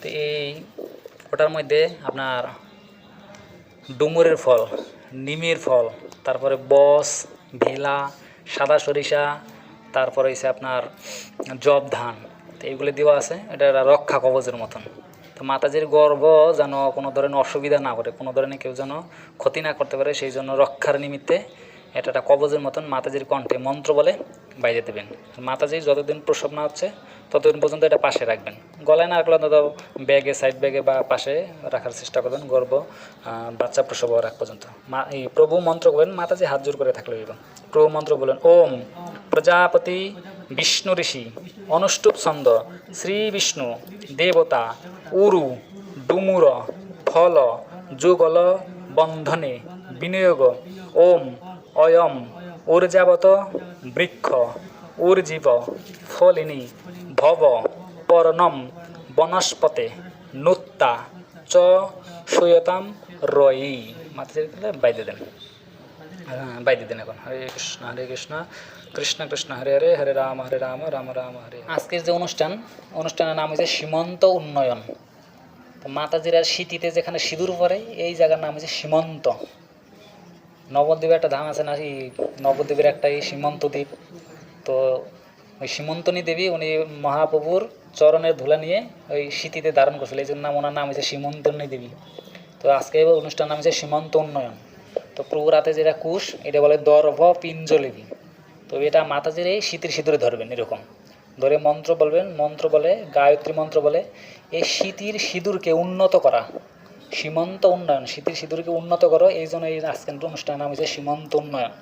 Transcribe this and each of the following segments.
তো এই ওটার মধ্যে আপনার ডুমুরের ফল, নিমের ফল, তারপরে বস ভেলা সাদা সরিষা, তারপরে হচ্ছে আপনার জব ধান। তো এইগুলো দেওয়া আছে, এটা একটা রক্ষা কবচের মতন। তো মাতাজির গর্ভ যেন কোনো ধরনের অসুবিধা না করে কোনো ধরনের কেউ যেন ক্ষতি না করতে পারে, সেই জন্য রক্ষার নিমিত্তে এটা একটা কবজের মতন মাতাজির কণ্ঠে মন্ত্র বলে বাইরে দেবেন। মাতাজি যতদিন প্রসব না হচ্ছে, ততদিন পর্যন্ত এটা পাশে রাখবেন। গলায় না রাখলে অন্তত ব্যাগে সাইড ব্যাগে বা পাশে রাখার চেষ্টা করবেন, গর্ব বাচ্চা প্রসব হওয়ার আগ পর্যন্ত। মা, এই প্রভু মন্ত্র বলেন, মাতাজি হাত জোর করে থাকলে এবং প্রভু মন্ত্র বলেন, ওম প্রজাপতি বিষ্ণু ঋষি, অনুষ্টুপ ছন্দ, শ্রী বিষ্ণু, দেবতা, উরু, ডুমুর, ফল, যুগল বন্ধনে বিনিয়োগ, ওম অয়ম ঊর্জাবত বৃক্ষ ঊর্জীব ফলিনী, ভব পর্ণম বনস্পতে, নুত্তা, চ, সুয়তাম, রয়ি। মাতাজি বাইদে দেন। হ্যাঁ বাইদে দেন এখন। হরে কৃষ্ণ হরে কৃষ্ণ কৃষ্ণ কৃষ্ণ, হরে হরে হরে রাম হরে রাম রাম রাম, হরে আজকের যে অনুষ্ঠান, অনুষ্ঠানের নাম হচ্ছে সীমন্ত উন্নয়ন। তো মাতাজিরা শীতিতে যেখানে সিঁদুর পরে, এই জায়গার নাম হচ্ছে সীমন্ত। নবদ্বীপে একটা ধাম আছে না নবদ্বীপের একটা এই সীমন্ত দ্বীপ? তো ওই সীমন্তনী দেবী, উনি মহাপ্রভুর চরণের ধুলা নিয়ে ওই স্মৃতিতে ধারণ করছিল। এই জন্য ওনার নাম হচ্ছে সীমন্তনী দেবী। তো আজকে অনুষ্ঠান নাম হচ্ছে সীমন্ত উন্নয়ন। তো প্রভুর হাতে যেটা কুশ, এটা বলে দর্ভ পিঞ্জলিবি তো এটা মাতাজির এই শীতের সিঁদুরে ধরবেন এরকম। ধরে মন্ত্র বলবেন, মন্ত্র বলে, গায়ত্রী মন্ত্র বলে, এই শীতির সিঁদুরকে উন্নত করা। সীমন্ত উন্নয়ন শীতের সিঁদুরকে উন্নত করো, এই জন্য এই আজকের অনুষ্ঠানের নাম হচ্ছে সীমান্ত উন্নয়ন।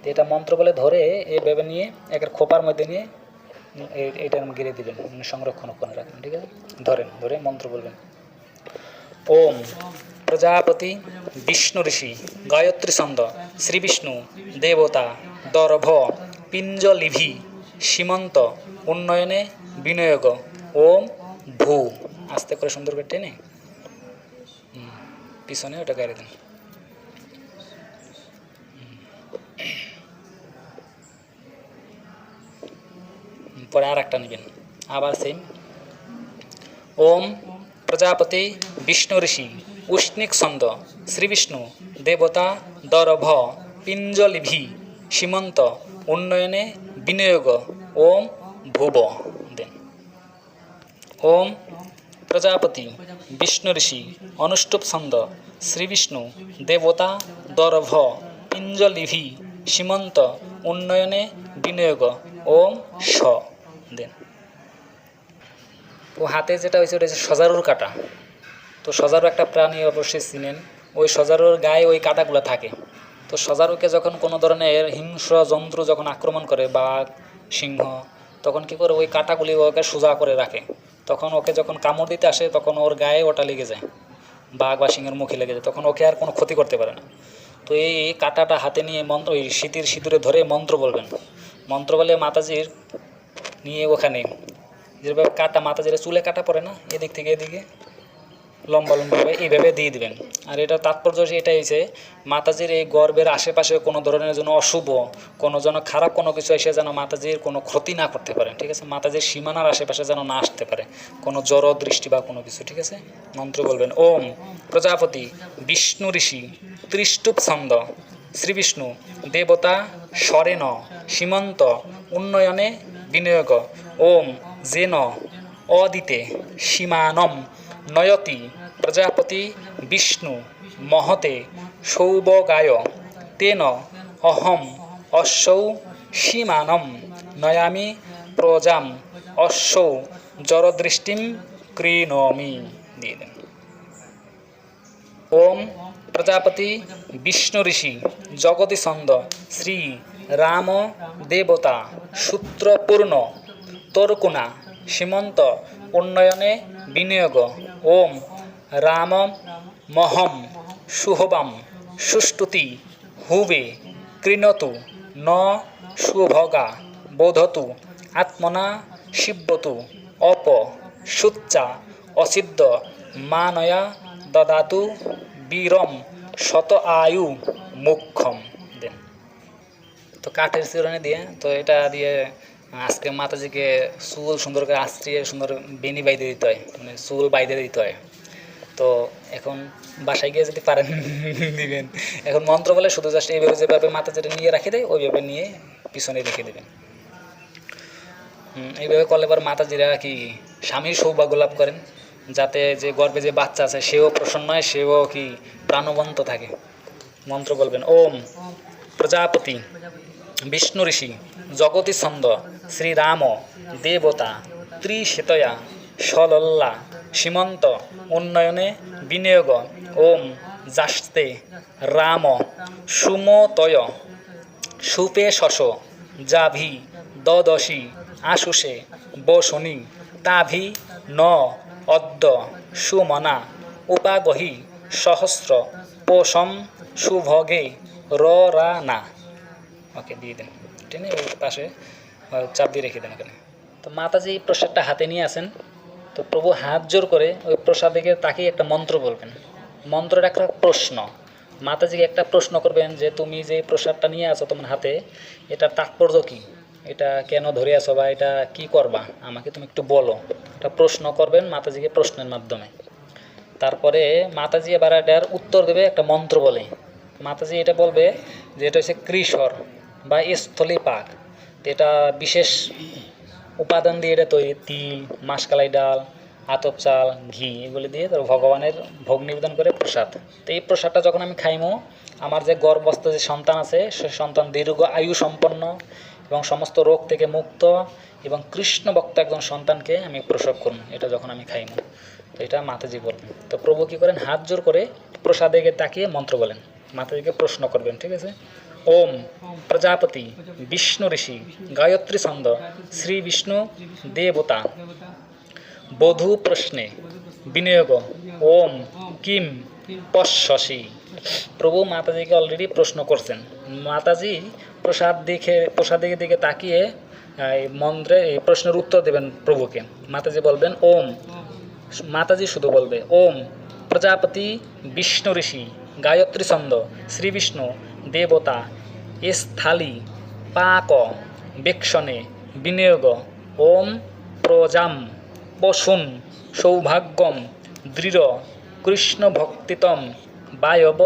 তো এটা মন্ত্র বলে ধরে এইভাবে নিয়ে, একের খোপার মধ্যে নিয়ে এইটার গিরে দিবেন মানে সংরক্ষণ করে রাখবেন, ঠিক আছে? ধরেন, ধরে মন্ত্র বলবেন। ওম প্রজাপতি বিষ্ণু ঋষি গায়ত্রী ছন্দ শ্রী বিষ্ণু দেবতা দর্ভ পিঞ্জলিভি সীমন্ত উন্নয়নে বিনিয়োগ ওম ভূ। আস্তে করে সুন্দর করে টেনে। পিছনে ওটা গাড়ি দেন। পরে আর একটা নেবেন। আবার সেম ওম প্রজাপতি বিষ্ণু ঋষি, উষ্ণিক ছন্দ শ্রীবিষ্ণু দেবতা, দরভ, পিঞ্জলিভি, সীমন্ত, উন্নয়নে বিনিয়োগ, ওম ভুব। দেন। ওম প্রজাপতি, বিষ্ণু ঋষি, অনুষ্টুপ ছন্দ শ্রীবিষ্ণু দেবতা, দরভ পিঞ্জলিভি সীমন্ত, উন্নয়নে বিনিয়োগ ওম স। দেন। ও হাতে যেটা হয়েছে, ওটা হচ্ছে সজারুর কাটা। তো সজারু একটা প্রাণী অবশ্যই চিনেন। ওই সজারুর গায়ে ওই কাটাগুলো থাকে। তো সজারুকে যখন কোনো ধরনের হিংস্র জন্তু যখন আক্রমণ করে, বাঘ, সিংহ, তখন কি করে ওই কাটাগুলি ওকে সোজা করে রাখে? তখন ওকে যখন কামড় দিতে আসে, তখন ওর গায়ে ওটা লেগে যায়, বাঘ বা সিংহের মুখে লেগে যায়। তখন ওকে আর কোনো ক্ষতি করতে পারে না। তো এই কাটাটা হাতে নিয়ে মন্ত্র ওই শীতের সিঁদুরে ধরে মন্ত্র বলবেন। মন্ত্র বলে মাতাজির নিয়ে ওখানে। যেভাবে কাটা, মাতাজিরা চুলে কাটা পড়ে না, এদিক থেকে এদিকে? লম্বা লম্বাভাবে এইভাবে দিয়ে দিবেন। আর এটা তাৎপর্য এটাই হচ্ছে, মাতাজির এই গর্বের আশেপাশে কোনো ধরনের যেন অশুভ, কোনো যেন খারাপ কোনো কিছু এসে যেন মাতাজির কোনো ক্ষতি না করতে পারে, ঠিক আছে? মাতাজির সীমানার আশেপাশে যেন না আসতে পারে, কোনো জড় দৃষ্টি বা কোনো কিছু, ঠিক আছে? মন্ত্র বলবেন, ওম প্রজাপতি বিষ্ণু ঋষি ত্রিষ্টুপ ছন্দ শ্রী বিষ্ণু দেবতা সরেন সীমন্ত উন্নয়নে বিনিয়োগ, ওম জেন অদিতে সীমানম নয়তি প্রজাপতি বিষ্ণু মহতে সৌবগায় তেন অহম অশ্বৌ সীমানম নয়ামি প্রজাম অশ্বৌ জরদৃষ্টিম ক্রীণমি দিয়ে দেন। ওম প্রজাপতি বিষ্ণু ঋষি জগতি ছন্দ শ্রী রাম দেবতা সূত্রপূর্ণ তর্কুণা সীমন্ত উন্নয়নে বিনিয়োগ। ওম রাম মহম শুভবাম। সুষ্টুতি হুবে কৃণতু ন সুভগা বোধতু আত্মনা শিব্যতু অপ সুচ্চা অসিদ্ধ মানয়া দদাতু বীরম শত আয়ু মুখ্যম। দেন। তো কাঠের চিরুনি দিয়ে, তো এটা দিয়ে আজকে মাতাজিকে চুল সুন্দর করে আশ্রিয়ে সুন্দর বেনি বাইতে দিতে হয় মানে চুল বাইতে দিতে হয়। তো এখন বাসায় গিয়ে যদি পারেন, দিবেন। এখন মন্ত্র বলে শুধু জাস্ট এইভাবে যেভাবে মাতাজিটা নিয়ে রাখে দেয়, ওইভাবে নিয়ে পিছনে রেখে দেবেন। এইভাবে করলে পর মাতাজিরা কি স্বামীর সৌভাগ্য লাভ করেন? যাতে যে গর্ভে যে বাচ্চা আছে, সেও প্রসন্ন হয়, সেও কি প্রাণবন্ত থাকে। মন্ত্র বলবেন, ওম প্রজাপতি, বিষ্ণু ঋষি, জগতী ছন্দ শ্রীরাম, দেবতা ত্রিশেতয়া সলল্লা, সীমন্ত, উন্নয়নে বিনিয়োগ, ওম জাস্তে রাম, সুমতয়, সুপে শশ, জাভি দদশি আশুষে, বসনি, তাভি, ন, অদ্য, সুমনা, উপাগহি, সহস্র, পোষম, সুভগে র রা ওকে, দিয়ে দেন পাশে চাপ দিয়ে রেখে দেন ওখানে তো মাতাজি প্রসাদটা হাতে নিয়ে আসেন। তো প্রভু হাত জোর করে ওই প্রসাদকে তাকে একটা মন্ত্র বলবেন। মন্ত্রটা একটা প্রশ্ন। মাতাজিকে একটা প্রশ্ন করবেন যে, তুমি যে প্রসাদটা নিয়ে আছো তোমার হাতে, এটার তাৎপর্য কি? এটা কেন ধরে আছো বা এটা কি করবা? আমাকে তুমি একটু বলো। একটা প্রশ্ন করবেন মাতাজিকে প্রশ্নের মাধ্যমে। তারপরে মাতাজি এবার এটার উত্তর দেবে একটা মন্ত্র বলে। মাতাজি এটা বলবে যে, এটা হচ্ছে কৃষর বা স্থলী পাক এটা বিশেষ উপাদান দিয়ে এটা তৈরি। তিল, মাসকালাই ডাল, আতপ চাল, ঘি এগুলি দিয়ে তার ভগবানের ভোগ নিবেদন করে প্রসাদ। তো এই প্রসাদটা যখন আমি খাইমো, আমার যে গর্ভস্থ যে সন্তান আছে, সে সন্তান দীর্ঘ আয়ু সম্পন্ন এবং সমস্ত রোগ থেকে মুক্ত এবং কৃষ্ণ ভক্ত একজন সন্তানকে আমি প্রসব করুন এটা যখন আমি খাইমো। তো এটা মাতাজি বলবেন তো প্রভু কী করেন? হাত জোর করে প্রসাদেকে তাকিয়ে মন্ত্র বলেন। মাতাজিকে প্রশ্ন করবেন, ঠিক আছে? ওম প্রজাপতি বিষ্ণু ঋষি গায়ত্রী ছন্দ শ্রী বিষ্ণু দেবতা। বধূ প্রশ্নে বিনিয়োগ, ওম কিম পশ্বসি। প্রভু মাতাজিকে অলরেডি প্রশ্ন করছেন। মাতাজি প্রসাদ দেখে, প্রসাদের দিকে তাকিয়ে এই মন্ত্রে, এই প্রশ্নের উত্তর দেবেন প্রভুকে। মাতাজি বলবেন, ওম। মাতাজি শুধু বলবে, ওম প্রজাপতি বিষ্ণু ঋষি গায়ত্রী ছন্দ, শ্রী বিষ্ণু, দেবতা স্থলি পাক বেক্ষণে, বিনিয়োগ, ওম প্রজাম পশুন সৌভাগ্যম, দৃঢ় কৃষ্ণ ভক্তিতম বায়ব,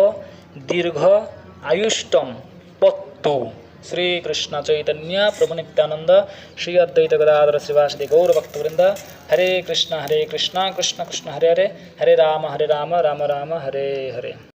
দীর্ঘ, আয়ুষ্টম, পত্তু। শ্রীকৃষ্ণ চৈতন্য, প্রভু নিত্যানন্দ, শ্রী অদ্বৈত গদাধর শ্রীবাসদি গৌর ভক্তবৃন্দ। হরে কৃষ্ণ হরে কৃষ্ণ কৃষ্ণ কৃষ্ণ, হরে হরে হরে রাম হরে রাম রাম রাম, হরে হরে।